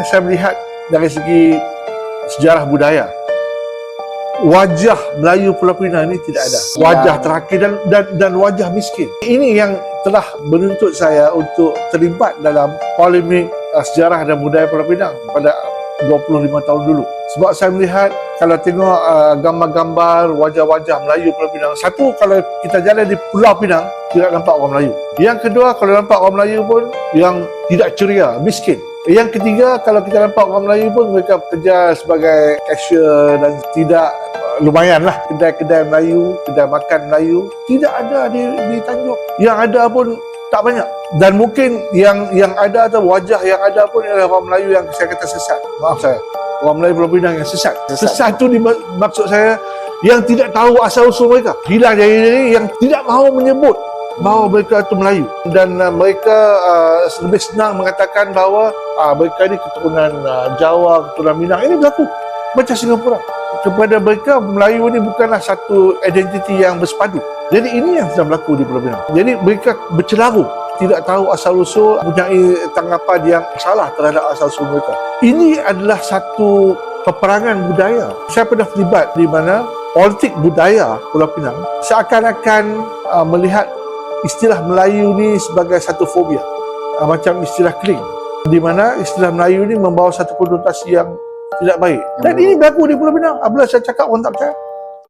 Saya melihat dari segi sejarah budaya. Wajah Melayu Pulau Pinang ini tidak ada. Wajah terakhir dan, dan dan wajah miskin. Ini yang telah menuntut saya untuk terlibat dalam polemik uh, sejarah dan budaya Pulau Pinang pada 25 tahun dulu. Sebab saya melihat kalau tengok uh, gambar-gambar wajah-wajah Melayu Pulau Pinang. Satu kalau kita jalan di Pulau Pinang tidak nampak orang Melayu. Yang kedua kalau nampak orang Melayu pun yang tidak ceria, miskin. Yang ketiga kalau kita nampak orang Melayu pun mereka bekerja sebagai cashier dan tidak lumayan lah kedai-kedai Melayu, kedai makan Melayu tidak ada di, di Tanjung. Yang ada pun tak banyak. Dan mungkin yang yang ada atau wajah yang ada pun adalah orang Melayu yang saya kata sesat. Maaf saya. Orang Melayu Pulau Pinang yang sesat. Sesat. Sesat, tu dimak- maksud saya yang tidak tahu asal usul mereka. Hilang dari diri yang tidak mahu menyebut bahawa mereka itu Melayu dan uh, mereka uh, lebih senang mengatakan bahawa uh, mereka ini keturunan uh, Jawa, keturunan Minang. Ini berlaku macam Singapura. Kepada mereka Melayu ini bukanlah satu identiti yang bersepadu. Jadi ini yang sedang berlaku di Pulau Pinang. Jadi mereka bercelaru tidak tahu asal usul mempunyai tanggapan yang salah terhadap asal usul mereka. Ini adalah satu peperangan budaya. Saya pernah terlibat di mana politik budaya Pulau Pinang seakan-akan uh, melihat istilah Melayu ni sebagai satu fobia. Uh, macam istilah kling. Di mana istilah Melayu ni membawa satu konotasi yang tidak baik. Dan ini berlaku di Pulau Pinang. Apabila saya cakap orang tak percaya.